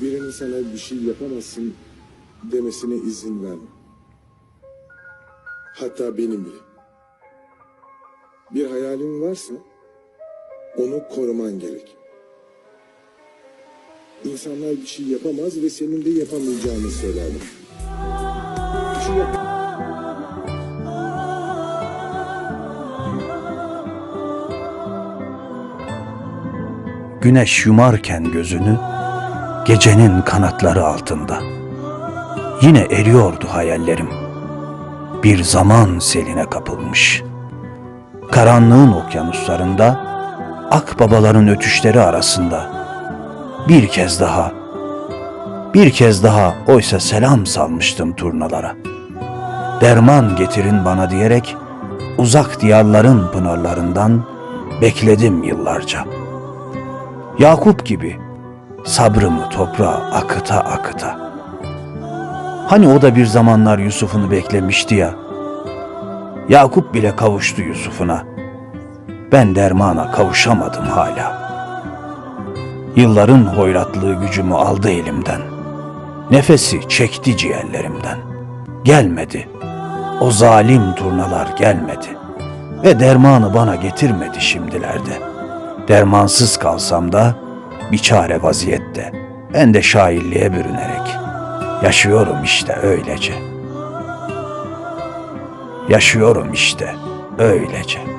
birinin sana bir şey yapamazsın demesine izin verme. Hatta benim bile. Bir hayalin varsa onu koruman gerek. İnsanlar bir şey yapamaz ve senin de yapamayacağını söylerler. Bir şey yap- Güneş yumarken gözünü gecenin kanatları altında. Yine eriyordu hayallerim. Bir zaman seline kapılmış. Karanlığın okyanuslarında akbabaların ötüşleri arasında bir kez daha bir kez daha oysa selam salmıştım turnalara. Derman getirin bana diyerek uzak diyarların pınarlarından bekledim yıllarca.'' Yakup gibi sabrımı toprağa akıta akıta. Hani o da bir zamanlar Yusuf'unu beklemişti ya. Yakup bile kavuştu Yusuf'una. Ben dermana kavuşamadım hala. Yılların hoyratlığı gücümü aldı elimden. Nefesi çekti ciğerlerimden. Gelmedi. O zalim turnalar gelmedi. Ve dermanı bana getirmedi şimdilerde.'' Dermansız kalsam da bir çare vaziyette. Ben de şairliğe bürünerek. Yaşıyorum işte öylece. Yaşıyorum işte öylece.''